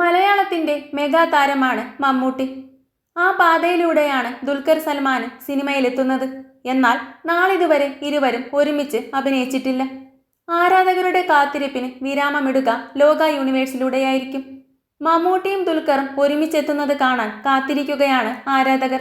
മലയാളത്തിന്റെ മെഗാ താരമാണ് മമ്മൂട്ടി. ആ പാതയിലൂടെയാണ് ദുൽഖർ സൽമാൻ സിനിമയിലെത്തുന്നത്. എന്നാൽ നാളിതുവരെ ഇരുവരും ഒരുമിച്ച് അഭിനയിച്ചിട്ടില്ല. ആരാധകരുടെ കാത്തിരിപ്പിന് വിരാമമിടുക ലോക യൂണിവേഴ്സിലൂടെയായിരിക്കും. മമ്മൂട്ടിയും ദുൽഖറും ഒരുമിച്ചെത്തുന്നത് കാണാൻ കാത്തിരിക്കുകയാണ് ആരാധകർ.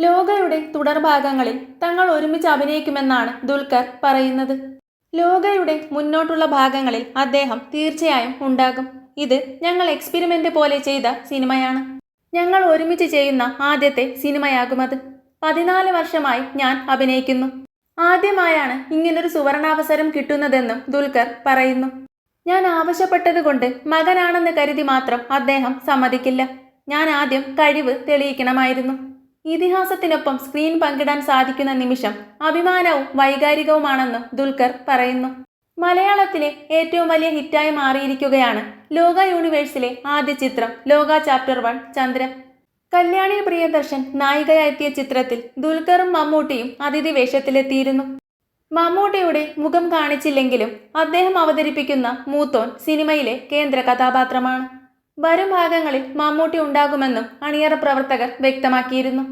ലോകയുടെ തുടർഭാഗങ്ങളിൽ തങ്ങൾ ഒരുമിച്ച് അഭിനയിക്കുമെന്നാണ് ദുൽഖർ പറയുന്നത്. ലോകയുടെ മുന്നോട്ടുള്ള ഭാഗങ്ങളിൽ അദ്ദേഹം തീർച്ചയായും ഉണ്ടാകും. ഇത് ഞങ്ങൾ എക്സ്പെരിമെന്റ് പോലെ ചെയ്ത സിനിമയാണ്. ഞങ്ങൾ ഒരുമിച്ച് ചെയ്യുന്ന ആദ്യത്തെ സിനിമയാകുമത്. പതിനാല് വർഷമായി ഞാൻ അഭിനയിക്കുന്നു. ആദ്യമായാണ് ഇങ്ങനൊരു സുവർണാവസരം കിട്ടുന്നതെന്നും ദുൽഖർ പറയുന്നു. ഞാൻ ആവശ്യപ്പെട്ടതുകൊണ്ട് മകനാണെന്ന് കരുതി മാത്രം അദ്ദേഹം സമ്മതിക്കില്ല. ഞാൻ ആദ്യം കഴിവ് തെളിയിക്കണമായിരുന്നു. ഇതിഹാസത്തിനൊപ്പം സ്ക്രീൻ പങ്കിടാൻ സാധിക്കുന്ന നിമിഷം അഭിമാനവും വൈകാരികവുമാണെന്നും ദുൽഖർ പറയുന്നു. മലയാളത്തിലെ ഏറ്റവും വലിയ ഹിറ്റായി മാറിയിരിക്കുകയാണ് ലോക യൂണിവേഴ്സിലെ ആദ്യ ചിത്രം ലോക ചാപ്റ്റർ വൺ ചന്ദ്ര കല്യാണി പ്രിയദർശൻ നായികയായെത്തിയ ചിത്രത്തിൽ ദുൽഖറും മമ്മൂട്ടിയും അതിഥി വേഷത്തിലെത്തിയിരുന്നു. മമ്മൂട്ടിയുടെ മുഖം കാണിച്ചില്ലെങ്കിലും അദ്ദേഹം അവതരിപ്പിക്കുന്ന മൂത്തോൻ സിനിമയിലെ കേന്ദ്ര കഥാപാത്രമാണ്. വരും ഭാഗങ്ങളിൽ മമ്മൂട്ടി ഉണ്ടാകുമെന്നും അണിയറ പ്രവർത്തകർ വ്യക്തമാക്കിയിരുന്നു.